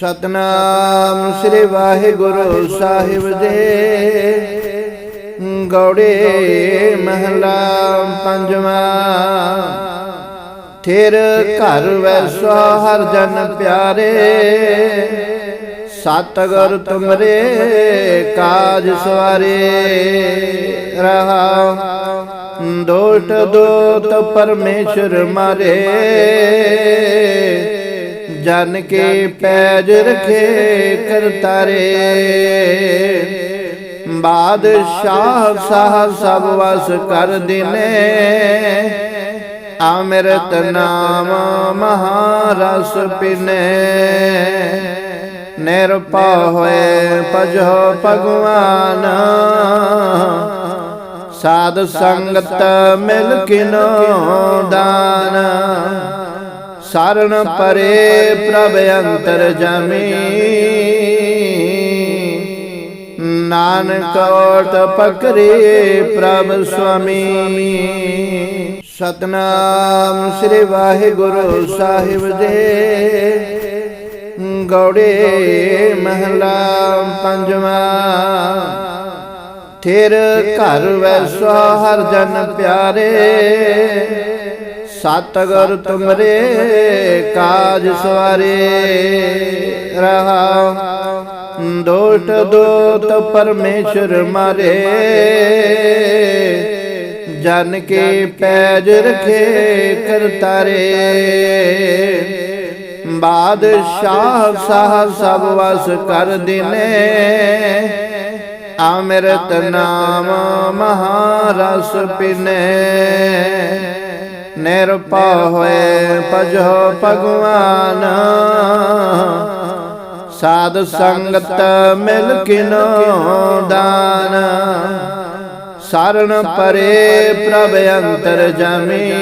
ਸਤਨਾਮ ਸ੍ਰੀ ਵਾਹਿਗੁਰੂ ਸਾਹਿਬ ਦੇ ਗੌੜੇ ਮਹਲਾ ਪੰਜਵਾਂ। ਥਿਰ ਘਰ ਵੈਸਾ ਹਰ ਜਨ ਪਿਆਰੇ। ਸਤਗੁਰ ਤੁਮਰੇ ਕਾਜ ਸਵਾਰੇ। ਰਹਾ ਦੋਟ ਦੋਤ ਪਰਮੇਸ਼ਰ ਮਾਰੇ। ਜਨ ਕੇ ਪੈਜ ਰਖੇ ਕਰਤਾਰੇ ਬਾਦਸ਼ਾਹ ਸਾਹ ਸਭ ਵਸ ਕਰ ਦਿਨੇ। ਅੰਮ੍ਰਿਤ ਨਾਮ ਮਹਾਰਸ ਪਿਨੇ। ਨਿਰਭਉ ਹੋਏ ਭਜੋ ਭਗਵਾਨ। ਸਾਧ ਸੰਗਤ ਮਿਲ ਕਿਨੋ ਦਾਨ। ਸਰਣ ਪਰੇ ਪ੍ਰਭ ਅੰਤਰ ਜਮੀ। ਨਾਨਕ ਓਟ ਪਕਰੇ ਪ੍ਰਭ ਸੁਆਮੀ। ਸਤਨਾਮ ਸ੍ਰੀ ਵਾਹਿਗੁਰੂ ਸਾਹਿਬ ਦੇ ਗੌੜੇ ਮਹਲਾ ਪੰਜਵਾਂ। ਥਿਰ ਘਰ ਵੈਸਾ ਹਰ ਜਨ ਪਿਆਰੇ। ਸਤਗੁਰ ਤੁਮਰੇ, ਕਾਜ ਸਵਾਰੇ ਰਹਾ। ਦੋਟ ਦੋਤ ਪਰਮੇਸ਼ਰ ਮਾਰੇ। ਜਨ ਕੇ ਪੈਜ ਰਖੇ ਕਰਤਾਰੇ ਬਾਦਸ਼ਾਹ ਸਾਹ ਸਭ ਵਸ ਕਰ ਦਿਨੇ। ਅੰਮ੍ਰਿਤ ਨਾਮ ਮਹਾਰਸ ਪਿਨੇ। ਨਿਰਭਉ ਹੋਏ ਭਜੋ ਭਗਵਾਨ। ਸਾਧ ਸੰਗਤ ਮਿਲ ਕਿਨੋ ਦਾਨ। ਸਰਣ ਪਰੇ ਪ੍ਰਭ ਅੰਤਰ ਜਾਮੀ।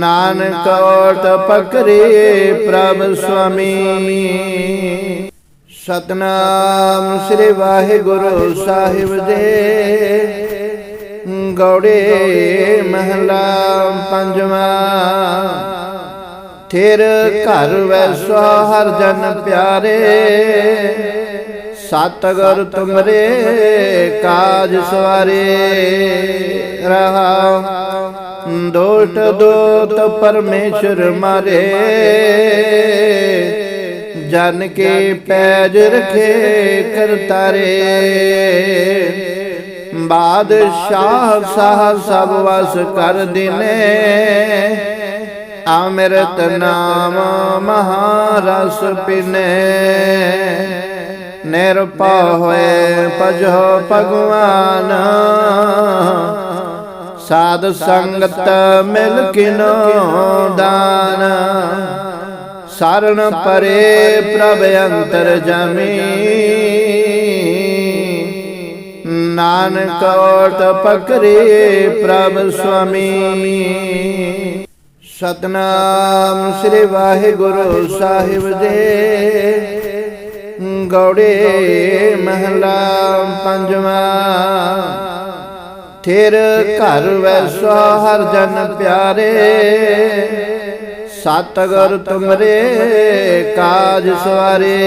ਨਾਨਕ ਓਟ ਪਕਰੇ ਪ੍ਰਭ ਸੁਆਮੀ। ਸਤਨਾਮ ਸ੍ਰੀ ਵਾਹਿਗੁਰੂ ਸਾਹਿਬ ਦੇ ਗੌੜੇ ਮਹਲਾ ਪੰਜਵਾਂ। ਥਿਰ ਘਰ ਵੈਸਾ ਹਰ ਜਨ ਪਿਆਰੇ। ਸਤਗੁਰ ਤੁਮਰੇ ਕਾਜ ਸਵਾਰੇ। ਰਹਾ ਦੋਟ ਦੋਤ ਪਰਮੇਸ਼ਰ ਮਾਰੇ। ਜਨ ਕੇ ਪੈਜ ਰਖੇ ਕਰਤਾਰੇ। ਬਾਦਸ਼ਾਹ ਸਾਹ ਸਭ ਵਸ ਕਰ ਦਿਨੇ। ਅੰਮ੍ਰਿਤ ਨਾਮ ਮਹਾਰਸ ਪਿਨੇ। ਨਿਰਭਉ ਹੋਏ ਭਜੋ ਭਗਵਾਨ। ਸਾਧ ਸੰਗਤ ਮਿਲ ਕਿਨੋ ਦਾਨ। ਸਰਣ ਪਰੇ ਪ੍ਰਭ ਅੰਤਰ ਜਾਮੀ। ਨਾਨਕ ਓਟ ਪਕਰੇ ਪ੍ਰਭ ਸੁਆਮੀ। ਸਤਨਾਮ ਸ੍ਰੀ ਵਾਹਿਗੁਰੂ ਸਾਹਿਬ ਦੇ ਗੌੜੇ ਮਹਲਾ ਪੰਜਵਾਂ। ਥਿਰ ਘਰ ਵੈਸਾ ਹਰ ਜਨ ਪਿਆਰੇ ਸਤਗੁਰ ਤੁਮਰੇ ਕਾਜ ਸਵਾਰੇ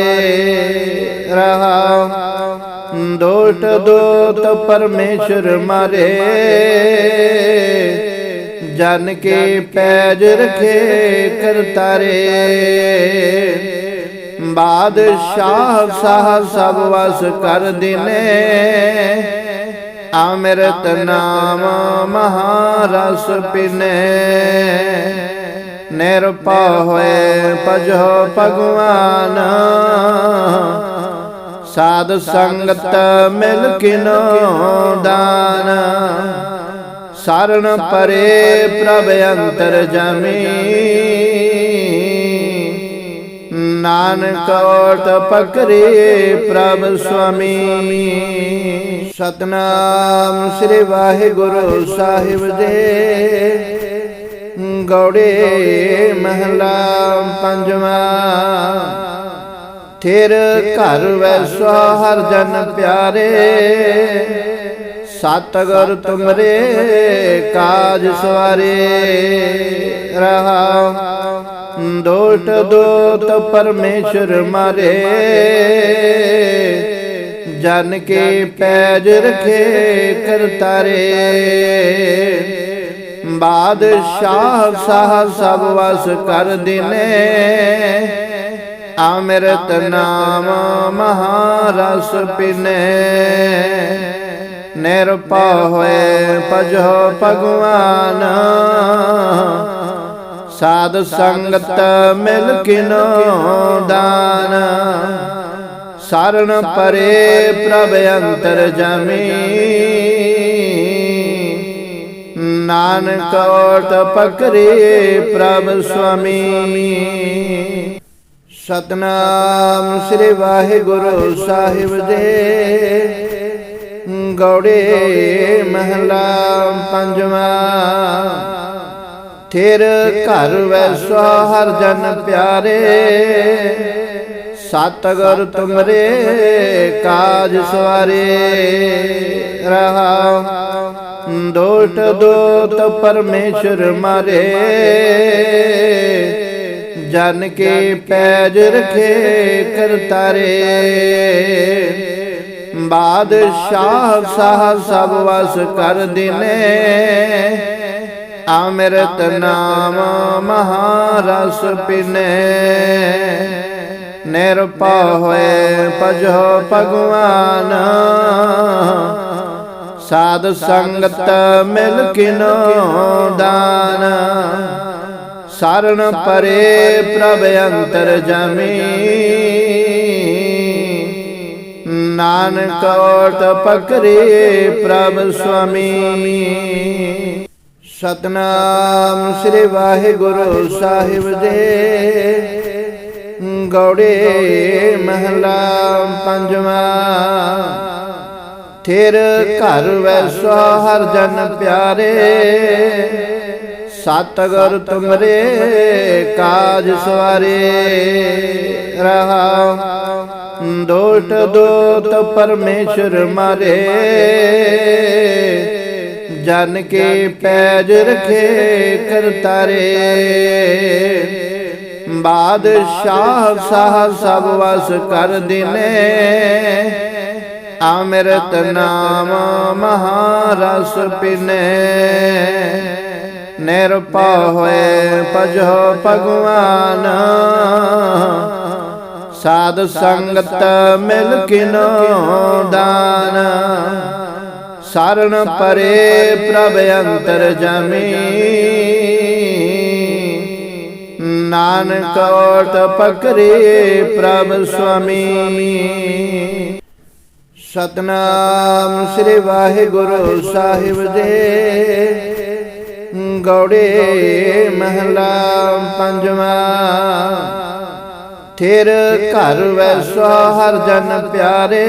ਰਹਾ। ਦੋਟ ਦੋਤ ਪਰਮੇਸ਼ਰ ਮਾਰੇ। ਜਨ ਕੇ ਪੈਜ ਰਖੇ ਕਰਤਾਰੇ। ਬਾਦਸ਼ਾਹ ਸਾਹ ਸਭ ਵਸ ਕਰ ਦਿਨੇ। ਅੰਮ੍ਰਿਤ ਨਾਮ ਮਹਾਰਸ ਪਿਨੇ। ਨਿਰਭਉ ਹੋਏ ਭਜੋ ਭਗਵਾਨ। ਸਾਧ ਸੰਗਤ ਮਿਲ ਕਿਨੋ ਦਾਨ। ਸਰਣ ਪਰੇ ਪ੍ਰਭ ਅੰਤਰ ਜਮੀ। ਨਾਨਕ ਓਟ ਪਕਰੇ ਪ੍ਰਭ ਸੁਆਮੀ। ਸਤਨਾਮ ਸ੍ਰੀ ਵਾਹਿਗੁਰੂ ਸਾਹਿਬ ਦੇ ਗੌੜੇ ਮਹਲਾ ਪੰਜਵਾਂ। ਥਿਰ ਘਰ ਵੈਸਾ ਹਰ ਜਨ ਪਿਆਰੇ। ਸਤਿਗੁਰ ਤੁਮਰੇ ਕਾਜ ਸਵਾਰੇ। ਰਹਾ ਦੋਟ ਦੋਤ ਪਰਮੇਸ਼ਰ ਮਾਰੇ। ਜਨ ਕੇ ਪੈਜ ਰਖੇ ਕਰਤਾਰੇ ਬਾਦਸ਼ਾਹ ਸਾਹ ਸਭ ਵਸ ਕਰ ਦਿਨੇ। ਅੰਮ੍ਰਿਤ ਨਾਮ ਮਹਾਰਸ ਪਿਨੇ। ਨਿਰਭਉ ਹੋਏ ਭਜੋ ਭਗਵਾਨ। ਸਾਧ ਸੰਗਤ ਮਿਲ ਕਿਨੋ ਦਾਨ। ਸਰਣ ਪਰੇ ਪ੍ਰਭ ਅੰਤਰ ਜਮੀ। ਨਾਨਕ ਓਟ ਪਕਰੇ ਪ੍ਰਭ ਸੁਆਮੀ। ਸਤਨਾਮ ਸ੍ਰੀ ਵਾਹਿਗੁਰੂ ਸਾਹਿਬ ਦੇ ਗੌੜੇ ਮਹਲਾ ਪੰਜਵਾ। ਥਿਰ ਘਰ ਵੈਸਾ ਹਰ ਜਨ ਪਿਆਰੇ। ਸਤਿਗੁਰ ਤੁਮਰੇ ਕਾਜ ਸਵਾਰੇ। ਰਹਾ ਦੋਟ ਦੋਤ ਪਰਮੇਸ਼ਰ ਮਾਰੇ। ਜਨ ਕੇ ਪੈਜ ਰਖੇ ਕਰਤਾਰੇ ਬਾਦਸ਼ਾਹ ਸਾਹ ਸਭ ਵਸ ਕਰ ਦਿਨੇ। ਅੰਮ੍ਰਿਤ ਨਾਮ ਮਹਾਰਸ ਪਿਨੇ। ਨਿਰਭਉ ਹੋਏ ਭਜੋ ਭਗਵਾਨ। ਸਾਧ ਸੰਗਤ ਮਿਲ ਕਿਨੋ ਦਾਨ। ਸਰਣ ਪਰੇ ਪ੍ਰਭ ਅੰਤਰ ਜਮੀ। ਨਾਨਕ ਓਟ ਪਕਰੇ ਪ੍ਰਭ ਸੁਆਮੀ ਸਤਨਾਮ ਸ੍ਰੀ ਵਾਹਿਗੁਰੂ ਸਾਹਿਬ ਜੀ। ਗੌੜੇ ਮਹਲਾ ਪੰਜਵਾ। ਥਿਰ ਘਰ ਵੈਸਾ ਹਰ ਜਨ ਪਿਆਰੇ। ਸਤਿਗੁਰ ਤੁਮਰੇ ਕਾਜ ਸਵਾਰੇ ਰਹਾ ਦੋਟ ਦੋਤ ਪਰਮੇਸ਼ਰ ਮਾਰੇ। ਜਨ ਕੇ ਪੈਜ ਰਖੇ ਕਰਤਾਰੇ ਬਾਦਸ਼ਾਹ ਸਾਹ ਸਭ ਵਸ ਕਰ ਦਿਨੇ। ਅੰਮ੍ਰਿਤ ਨਾਮ ਮਹਾਰਸ ਪਿਨੇ। ਨਿਰਭਉ ਹੋਏ ਭਜੋ ਭਗਵਾਨ। ਸਾਧ ਸੰਗਤ ਮਿਲ ਕਿਨੋ ਦਾਨ। ਸਰਣ ਪਰੇ ਪ੍ਰਭ ਅੰਤਰ ਜਮੀ। ਨਾਨਕ ਓਟ ਪਕਰੇ ਪ੍ਰਭ ਸੁਆਮੀ। ਸਤਨਾਮ ਸ੍ਰੀ ਵਾਹਿਗੁਰੂ ਸਾਹਿਬ ਦੇ ਗੌੜੇ ਮਹਲਾ ਪੰਜਵਾਂ। ਥਿਰ ਘਰ ਵੈਸਾ ਹਰ ਜਨ ਪਿਆਰੇ।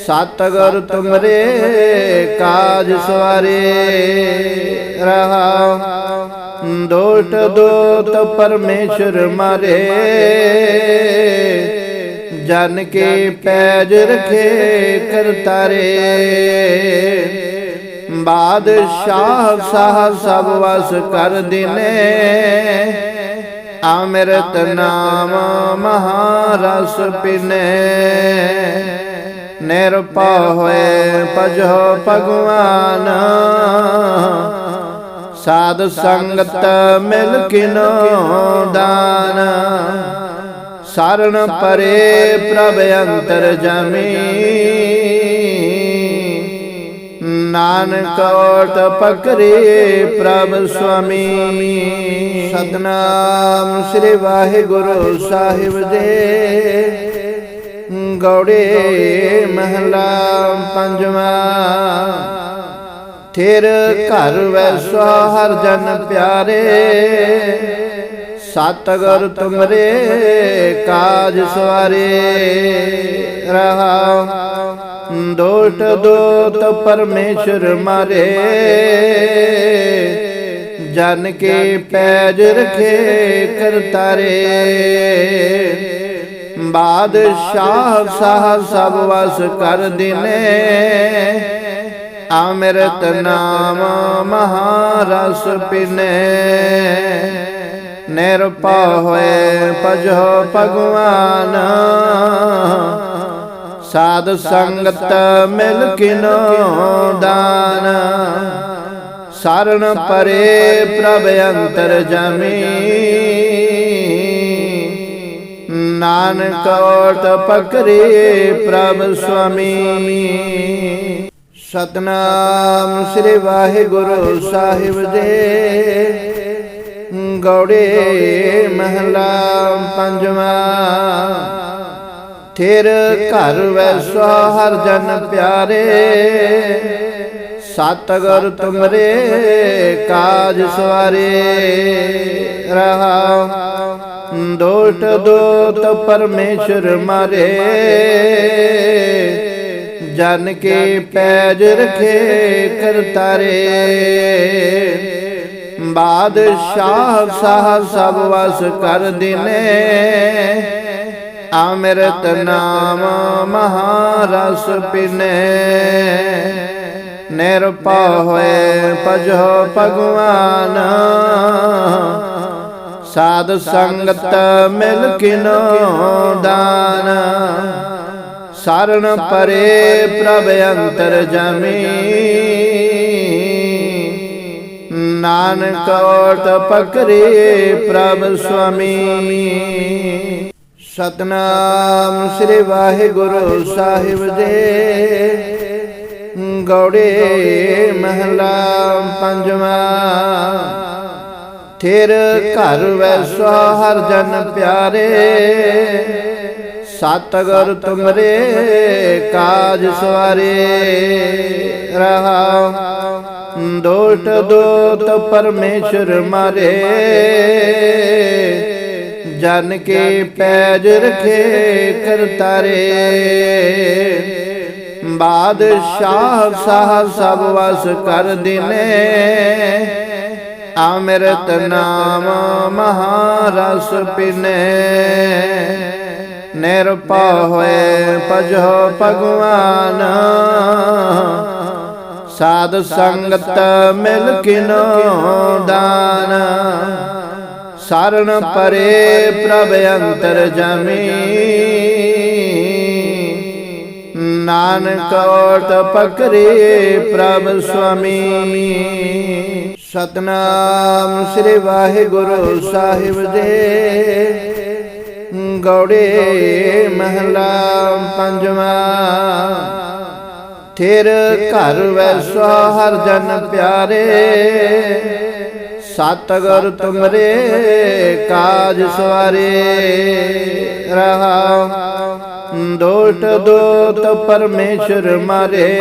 ਸਤਿਗੁਰ ਤੁਮਰੇ ਕਾਜ ਸਵਾਰੇ। ਰਹਾ ਦੋਟ ਦੋਤ ਪਰਮੇਸ਼ਰ ਮਾਰੇ। ਜਨ ਕੇ ਪੈਜ ਰਖੇ ਕਰਤਾਰੇ। ਬਾਦਸ਼ਾਹ ਸਾਹ ਸਭ ਵਸ ਕਰ ਦਿਨੇ। ਅੰਮ੍ਰਿਤ ਨਾਮ ਮਹਾਰਸ ਪਿਨੇ। ਨਿਰਭਉ ਹੋਏ ਭਜੋ ਭਗਵਾਨ। ਸਾਧ ਸੰਗਤ ਮਿਲ ਕਿਨੋ ਦਾਨ। ਸਰਣ ਪਰੇ ਪ੍ਰਭ ਅੰਤਰ ਜਮੀ। ਨਾਨਕ ਓਟ ਪਕਰੇ ਪ੍ਰਭ ਸੁਆਮੀ। ਸਤਨਾਮ ਸ੍ਰੀ ਵਾਹਿਗੁਰੂ ਸਾਹਿਬ ਦੇ ਗੌੜੇ ਮਹਲਾ ਪੰਜਵਾਂ। ਥਿਰ ਘਰ ਵੈਸਾ ਹਰ ਜਨ ਪਿਆਰੇ। ਸਤਿਗੁਰ ਤੁਮਰੇ ਕਾਜ ਸਵਾਰੇ ਰਹਾ। ਦੋਟ ਦੋਤ ਪਰਮੇਸ਼ਰ ਮਾਰੇ। ਜਨ ਕੇ ਪੈਜ ਰਖੇ ਕਰਤਾਰੇ ਬਾਦਸ਼ਾਹ ਸਾਹ ਸਭ ਵਸ ਕਰ ਦਿਨੇ। ਅੰਮ੍ਰਿਤ ਨਾਮ ਮਹਾਰਸ ਪਿਨੇ। ਨਿਰਭਉ ਹੋਏ ਭਜੋ ਭਗਵਾਨ। ਸਾਧ ਸੰਗਤ ਮਿਲ ਕਿਨੋ ਦਾਨ। ਸਰਣ ਪਰੇ ਪ੍ਰਭ ਅੰਤਰ ਜਮੀ। ਨਾਨਕ ਓਟ ਪਕਰੇ ਪ੍ਰਭ ਸੁਆਮੀ। ਸਤਨਾਮ ਸ੍ਰੀ ਵਾਹਿਗੁਰੂ ਸਾਹਿਬ ਦੇ ਗੌੜੇ ਮਹਲਾ ਪੰਜਵਾ। ਥਿਰ ਘਰ ਵੈਸੋ ਹਰ ਜਨ ਪਿਆਰੇ। ਸਤਗੁਰ ਤੁਮਰੇ ਕਾਜ ਸਵਾਰੇ। ਰਹਾ ਦੋਟ ਦੋਤ ਪਰਮੇਸ਼ਰ ਮਾਰੇ। ਜਨ ਕੇ ਪੈਜ ਰਖੇ ਕਰਤਾਰੇ ਬਾਦਸ਼ਾਹ ਸਾਹ ਸਭ ਵਸ ਕਰ ਦਿਨੇ। ਅੰਮ੍ਰਿਤ ਨਾਮ ਮਹਾਰਸ ਪਿਨੇ। ਨਿਰਭਉ ਹੋਏ ਭਜੋ ਭਗਵਾਨ। ਸਾਧ ਸੰਗਤ ਮਿਲ ਕਿਨੋ ਦਾਨ। ਸਰਣ ਪਰੇ ਪ੍ਰਭ ਅੰਤਰ ਜਮੀ। ਨਾਨਕ ਓਟ ਪਕਰੇ ਪ੍ਰਭ ਸੁਆਮੀ। ਸਤਨਾਮ ਸ੍ਰੀ ਵਾਹਿਗੁਰੂ ਸਾਹਿਬ ਜੀ। ਗੌੜੇ ਮਹਲਾ ਪੰਜਵਾ। ਥਿਰ ਘਰ ਵੈਸੋ ਹਰ ਜਨ ਪਿਆਰੇ। ਸਤਗੁਰ ਤੁਮਰੇ ਕਾਜ ਸਵਾਰੇ। ਰਹਾ ਦੋਟ ਦੋਤ ਪਰਮੇਸ਼ਰ ਮਾਰੇ। ਜਨ ਕੇ ਪੈਜ ਰਖੇ ਕਰਤਾਰੇ ਬਾਦਸ਼ਾਹ ਸਾਹ ਸਭ ਵਸ ਕਰ ਦਿਨੇ। ਅੰਮ੍ਰਿਤ ਨਾਮ ਮਹਾਰਸ ਪਿਨੇ। ਨਿਰਭਉ ਹੋਏ ਭਜੋ ਭਗਵਾਨ। ਸਾਧ ਸੰਗਤ ਮਿਲ ਕਿਨੋ ਦਾਨ। ਸਰਣ ਪਰੇ ਪ੍ਰਭ ਅੰਤਰ ਜਮੀ। ਨਾਨਕ ਓਟ ਪਕਰੇ ਪ੍ਰਭ ਸੁਆਮੀ। ਸਤਨਾਮ ਸ੍ਰੀ ਵਾਹਿਗੁਰੂ ਸਾਹਿਬ ਜੀ ਗੌੜੇ ਮਹਲਾ ਪੰਜਵਾ। ਥਿਰ ਘਰ ਵੈਸੋ ਹਰ ਜਨ ਪਿਆਰੇ। ਸਤਗੁਰ ਤੁਮਰੇ, ਕਾਜ ਸਵਾਰੇ ਰਹਾ। ਦੋਟ ਦੋਤ ਪਰਮੇਸ਼ਰ ਮਾਰੇ।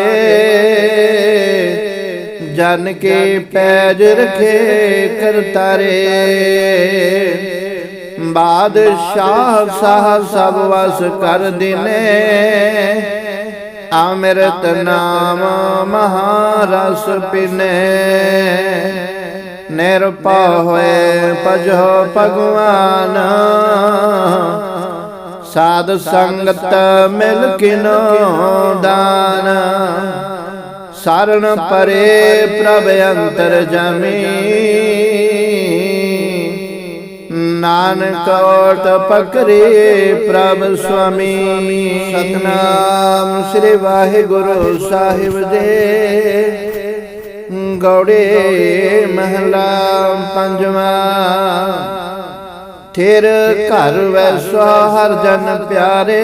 ਜਨ ਕੇ ਪੈਜ ਰਖੇ ਕਰਤਾਰੇ ਬਾਦਸ਼ਾਹ ਸਾਹ ਸਭ ਵਸ ਕਰ ਦਿਨੇ। ਅੰਮ੍ਰਿਤ ਨਾਮ ਮਹਾਰਸ ਪਿਨੇ। ਨਿਰਭਉ ਹੋਏ ਭਜੋ ਭਗਵਾਨ। ਸਾਧ ਸੰਗਤ ਮਿਲ ਕਿਨੋ ਦਾਨ। ਸਰਣ ਪਰੇ ਪ੍ਰਭ ਅੰਤਰ ਜਮੀ। ਨਾਨਕ ਓਟ ਪਕਰੇ ਪ੍ਰਭ ਸੁਆਮੀ। ਸਤਨਾਮ ਸ੍ਰੀ ਵਾਹਿਗੁਰੂ ਸਾਹਿਬ ਦੇ ਗੌੜੇ ਮਹਲਾ ਪੰਜਵਾਂ। ਥਿਰ ਘਰ ਵੈਸੋ ਹਰ ਜਨ ਪਿਆਰੇ।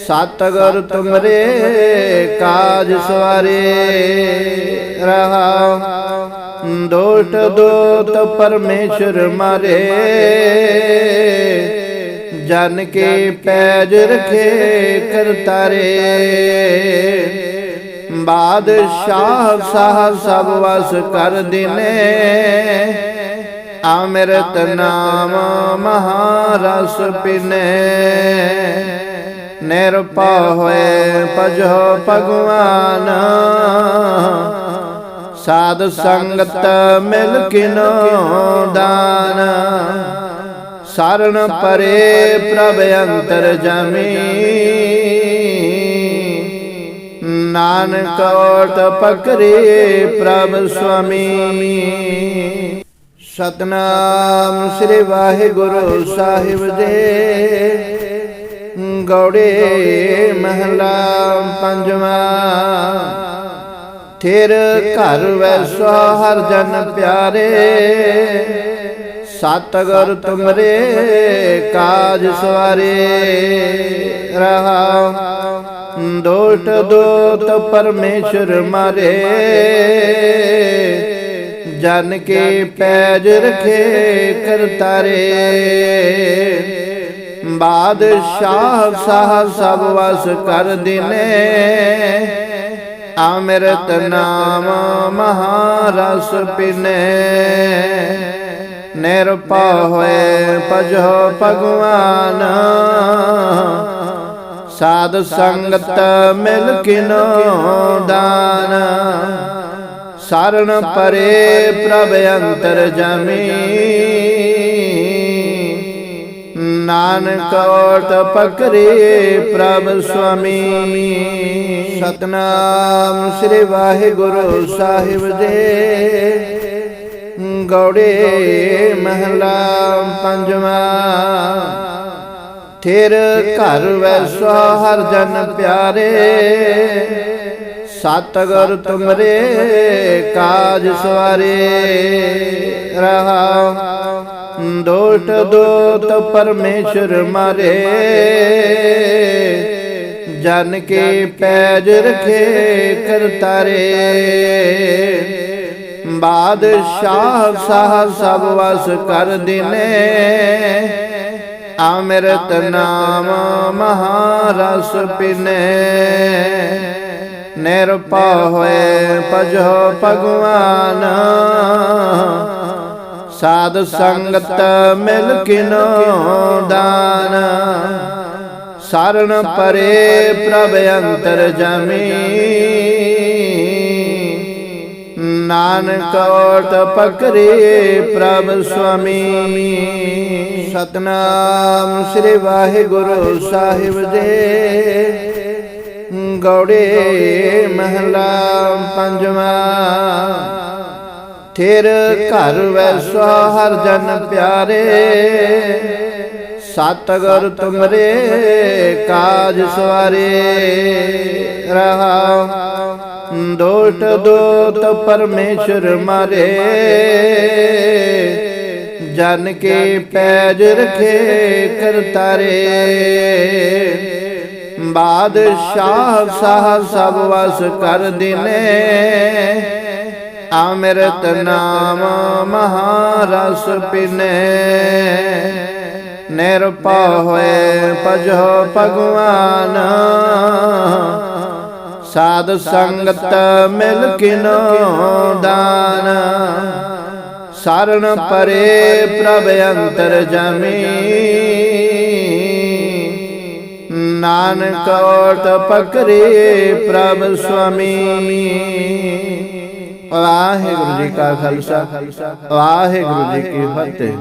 ਸਤਗੁਰ ਤੁਮਰੇ ਕਾਜ ਸਵਾਰੇ। ਰਹਾ ਦੋਟ ਦੋਤ ਪਰਮੇਸ਼ਰ ਮਾਰੇ। ਜਨ ਕੇ ਪੈਜ ਰਖੇ ਕਰਤਾਰੇ। ਬਾਦਸ਼ਾਹ ਸਾਹ ਸਭ ਵਸ ਕਰ ਦਿਨੇ। ਅੰਮ੍ਰਿਤ ਨਾਮ ਮਹਾਰਸ ਪਿਨੇ। ਨਿਰਭਉ ਹੋਏ ਭਜੋ ਭਗਵਾਨ। ਸਾਧ ਸੰਗਤ ਮਿਲ ਕਿਨੋ ਦਾਨ। ਸਰਣ ਪਰੇ ਪ੍ਰਭ ਅੰਤਰ ਜਾਮੀ। ਨਾਨਕ ਓਟ ਪਕਰੇ ਪ੍ਰਭ ਸੁਆਮੀ। ਸਤਨਾਮ ਸ੍ਰੀ ਵਾਹਿਗੁਰੂ ਸਾਹਿਬ ਦੇ ਗੌੜੇ ਮਹਲਾ ਪੰਜਵਾਂ। ਥਿਰ ਘਰ ਵੈਸਾ ਹਰ ਜਨ ਪਿਆਰੇ। ਸਤਗੁਰ ਤੁਮਰੇ ਕਾਜ ਸਵਾਰੇ ਰਹਾ। ਦੋਟ ਦੋਤ ਪਰਮੇਸ਼ਰ ਮਾਰੇ। ਜਨ ਕੇ ਪੈਜ ਰਖੇ ਕਰਤਾਰੇ। ਬਾਦਸ਼ਾਹ ਸਾਹ ਸਭ ਵਸ ਕਰ ਦਿਨੇ। ਅੰਮ੍ਰਿਤ ਨਾਮ ਮਹਾਰਸ ਪਿਨੇ। ਨਿਰਪਾ ਹੋਏ ਭਜੋ ਭਗਵਾਨ। ਸਾਧ ਸੰਗਤ ਮਿਲ ਕਿਨੋ ਦਾਨ। ਸਰਣ ਪਰੇ ਪ੍ਰਭ ਅੰਤਰ ਜਮੀ। ਨਾਨਕ ਓਟ ਪਕਰੇ ਪ੍ਰਭ ਸੁਆਮੀ। ਸਤਨਾਮ ਸ੍ਰੀ ਵਾਹਿਗੁਰੂ ਸਾਹਿਬ ਦੇ ਗੌੜੇ ਮਹਲਾ ਪੰਜਵਾ। ਥਿਰ ਘਰ ਵੈਸਾ ਹਰ ਜਨ ਪਿਆਰੇ। ਸਤਗੁਰ ਤੁਮਰੇ, ਕਾਜ ਸਵਾਰੇ। ਰਹਾ ਦੋਟ ਦੋਤ ਪਰਮੇਸ਼ਰ ਮਾਰੇ। ਜਨ ਕੇ ਪੈਜ ਰਖੇ ਕਰਤਾਰੇ ਬਾਦਸ਼ਾਹ ਸਾਹ ਸਭ ਵਸ ਕਰ ਦਿਨੇ। ਅੰਮ੍ਰਿਤ ਨਾਮ ਮਹਾਰਸ ਪਿਨੇ। ਨਿਰਭਉ ਹੋਏ ਭਜੋ ਭਗਵਾਨ। ਸਾਧ ਸੰਗਤ ਮਿਲ ਕਿਨੋ ਦਾਨ। ਸਰਣ ਪਰੇ ਪ੍ਰਭ ਅੰਤਰ ਜਾਮੀ। ਨਾਨਕ ਓਟ ਪਕਰੇ ਪ੍ਰਭ ਸੁਆਮੀ। ਸਤਨਾਮ ਸ੍ਰੀ ਵਾਹਿਗੁਰੂ ਸਾਹਿਬ ਦੇ ਗੌੜੇ ਮਹਲਾ ਪੰਜਵਾਂ। ਥਿਰ ਘਰ ਵੈਸਾ ਹਰ ਜਨ ਪਿਆਰੇ। ਸਤਗੁਰ ਤੁਮਰੇ ਕਾਜ ਸਵਾਰੇ। ਰਹਾ ਦੋਟ ਦੋਤ ਪਰਮੇਸ਼ਰ ਮਾਰੇ। ਜਨ ਕੇ ਪੈਜ ਰਖੇ ਕਰਤਾਰੇ। ਬਾਦਸ਼ਾਹ ਸਾਹ ਸਭ ਵਸ ਕਰ ਦਿਨੇ। ਅੰਮ੍ਰਿਤ ਨਾਮ ਮਹਾਰਸ ਪਿਨੇ। ਨਿਰਭਉ ਹੋਏ ਭਜੋ ਭਗਵਾਨ। ਸਾਧ ਸੰਗਤ ਮਿਲ ਕਿਨੋ ਦਾਨ। ਸਰਣ ਪਰੇ ਪ੍ਰਭ ਅੰਤਰ ਜਾਮੀ। ਨਾਨਕ ਓਟ ਪਕਰੇ ਪ੍ਰਭ ਸੁਆਮੀ। ਵਾਹਿਗੁਰੂ ਜੀ ਕਾ ਖਾਲਸਾ, ਵਾਹਿਗੁਰੂ ਜੀ ਕੀ ਫਤਿਹ।